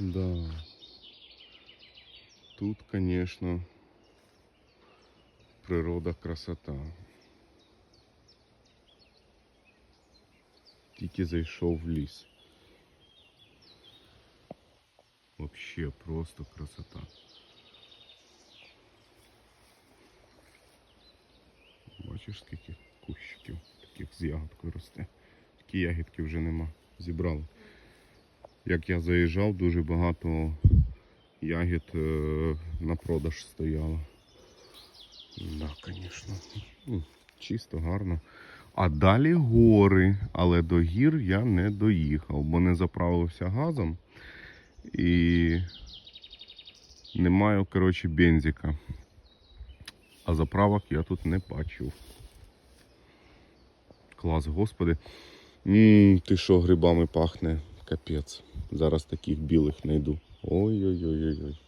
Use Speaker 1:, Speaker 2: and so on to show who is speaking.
Speaker 1: Да. Тут, конечно, природа красота. Тільки зайшов в ліс. Вообще просто красота. Бачиш, скільки кущиків таких з ягодкою росте. Такі ягідки вже нема. Зібрали. Як я заїжджав, дуже багато ягід е, на продаж стояло. Да, звісно. Ну, Чисто, гарно. А далі гори, але до гір я не доїхав, бо не заправився газом і не маю, коротше, бензика. А заправок я тут не бачив. Клас, господи. Ммм, ти що грибами пахне? Капець. Зараз таких білих знайду. Ой-ой-ой-ой.